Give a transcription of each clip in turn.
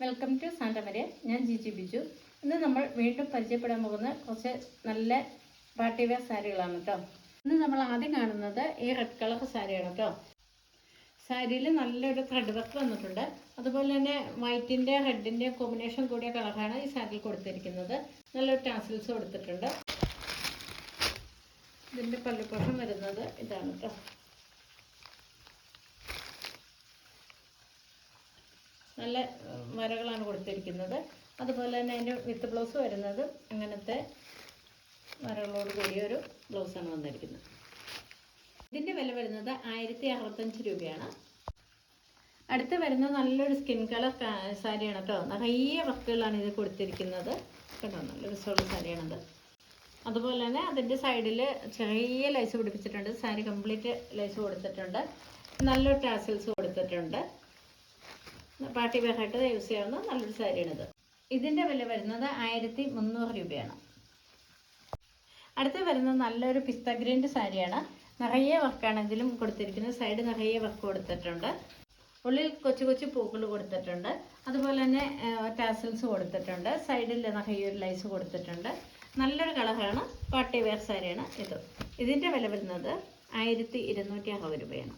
Welcome to സാന്റമരിയ ഞാൻ ജിജി ബിജു. ഇന്ന് നമ്മൾ വീണ്ടും പരിചയപ്പെടാൻ പോകുന്ന കുറച്ച് നല്ല പാർട്ടി വെയർ സാരികളാണ് കേട്ടോ ഇന്ന് നമ്മൾ ആദ്യം കാണുന്നത് ഈ റെഡ് കളർ സാരിയാണ് കേട്ടോ സാരിയിൽ നല്ലൊരു ത്രെഡ് വർക്ക് വന്നിട്ടുണ്ട്. അതുപോലെ തന്നെ വൈറ്റിന്റെ റെഡിന്റെ കോമ്പിനേഷൻ കൂടിയ കളറാണ് ഈ സാരിയിൽ കൊടുത്തിരിക്കുന്നത്. നല്ലൊരു ടാസിൽസ് കൊടുത്തിട്ടുണ്ട്. ഇതിന്റെ പല്ലുപോഷം വരുന്നത് ഇതാണ് കേട്ടോ നല്ല വരകളാണ് കൊടുത്തിരിക്കുന്നത്. അതുപോലെ തന്നെ അതിന്റെ വിത്ത് ബ്ലൗസ് വരുന്നത് അങ്ങനത്തെ വരകളോട് കൂടിയ ഒരു ബ്ലൗസാണ് വന്നിരിക്കുന്നത്. ഇതിന്റെ വില വരുന്നത് ആയിരത്തി അറുപത്തഞ്ച് രൂപയാണ്. അടുത്ത് വരുന്ന നല്ലൊരു സ്കിൻ കളർ സാരിയാണ് കേട്ടോ. നിറയെ വർക്കുകളാണ് ഇത് കൊടുത്തിരിക്കുന്നത്. കേട്ടോ നല്ല രസമുള്ള സാരിയാണത്. അതുപോലെ തന്നെ അതിന്റെ സൈഡിൽ ചെറിയ ലൈസ് പിടിപ്പിച്ചിട്ടുണ്ട്. സാരി കംപ്ലീറ്റ് ലൈസ് കൊടുത്തിട്ടുണ്ട്. നല്ല ടാസൽസ് കൊടുത്തിട്ടുണ്ട്. പാർട്ടി വെയറായിട്ട് യൂസ് ചെയ്യാവുന്ന നല്ലൊരു സാരിയാണിത്. ഇതിന്റെ വില വരുന്നത് ആയിരത്തി മുന്നൂറ് രൂപയാണ്. അടുത്ത് വരുന്നത് നല്ലൊരു പിസ്ത ഗ്രീന്റെ സാരിയാണ്. നിറയെ വർക്കാണ് ഇതിലും കൊടുത്തിരിക്കുന്നത്. സൈഡ് നിറയെ വർക്ക് കൊടുത്തിട്ടുണ്ട്. ഉള്ളിൽ കൊച്ചു കൊച്ചു പൂക്കൾ കൊടുത്തിട്ടുണ്ട്. അതുപോലെ തന്നെ ടാസൽസ് കൊടുത്തിട്ടുണ്ട്. സൈഡിൽ നിറയെ ലൈസ് കൊടുത്തിട്ടുണ്ട്. നല്ലൊരു കളറാണ് പാട്ടി വെയർ സാരിയാണ് ഇത്. ഇതിന്റെ വില വരുന്നത് ആയിരത്തി ഇരുന്നൂറ്റി അറുപത് രൂപയാണ്.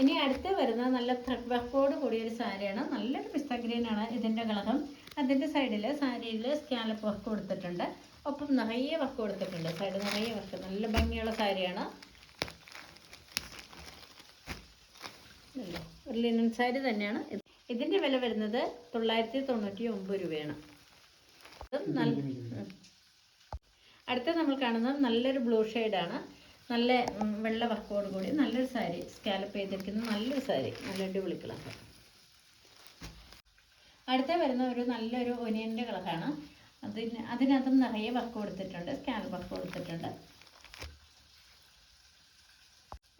ഇനി അടുത്ത് വരുന്ന നല്ല ത്രെഡ് വർക്കോട് കൂടിയ ഒരു സാരിയാണ്. നല്ലൊരു പിസ്ത ഗ്രീൻ ആണ് ഇതിന്റെ കളറും അതിന്റെ സൈഡിൽ സാരിയിൽ സ്കാലപ്പ് വർക്ക് കൊടുത്തിട്ടുണ്ട്. ഒപ്പം നിറയെ വർക്ക് കൊടുത്തിട്ടുണ്ട്. സൈഡ് നിറയെ വർക്ക് നല്ല ഭംഗിയുള്ള സാരിയാണ്. ഒരു ലിനൻ സാരി തന്നെയാണ്. ഇതിന്റെ ഇതിന്റെ വില വരുന്നത് തൊള്ളായിരത്തി തൊണ്ണൂറ്റി ഒമ്പത് രൂപയാണ്. അടുത്ത നമ്മൾ കാണുന്നത് നല്ലൊരു ബ്ലൂ ഷെയ്ഡാണ് നല്ല വെള്ള വർക്കോട് കൂടി നല്ലൊരു സാരി സ്കാലപ്പ് ചെയ്തിരിക്കുന്ന നല്ലൊരു സാരി നല്ല അടിപൊളി കളർ അടുത്ത വരുന്ന ഒരു നല്ലൊരു ഒനിയന്റെ കളറാണ് അതിന് അതിനകത്തും നിറയെ വർക്ക് കൊടുത്തിട്ടുണ്ട് സ്കാലപ്പ് വർക്ക് കൊടുത്തിട്ടുണ്ട്.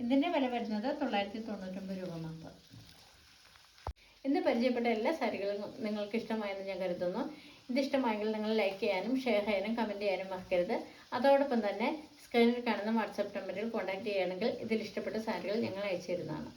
ഇതിന്റെ വില വരുന്നത് തൊള്ളായിരത്തി തൊണ്ണൂറ്റൊമ്പത് രൂപ മാത്രം ഇന്ന് പരിചയപ്പെട്ട എല്ലാ സാരികളും നിങ്ങൾക്ക് ഇഷ്ടമായെന്ന് ഞാൻ കരുതുന്നു. ഇത് ഇഷ്ടമായെങ്കിൽ നിങ്ങൾ ലൈക്ക് ചെയ്യാനും ഷെയർ ചെയ്യാനും കമന്റ് ചെയ്യാനും മറക്കരുത്. അതോടൊപ്പം തന്നെ സ്ക്രീനിൽ കാണുന്ന വാട്സാപ്പ് നമ്പറിൽ കോൺടാക്റ്റ് ചെയ്യുകയാണെങ്കിൽ ഇതിൽ ഇഷ്ടപ്പെട്ട സാരികൾ ഞങ്ങൾ അയച്ചു തരുന്നതാണ്.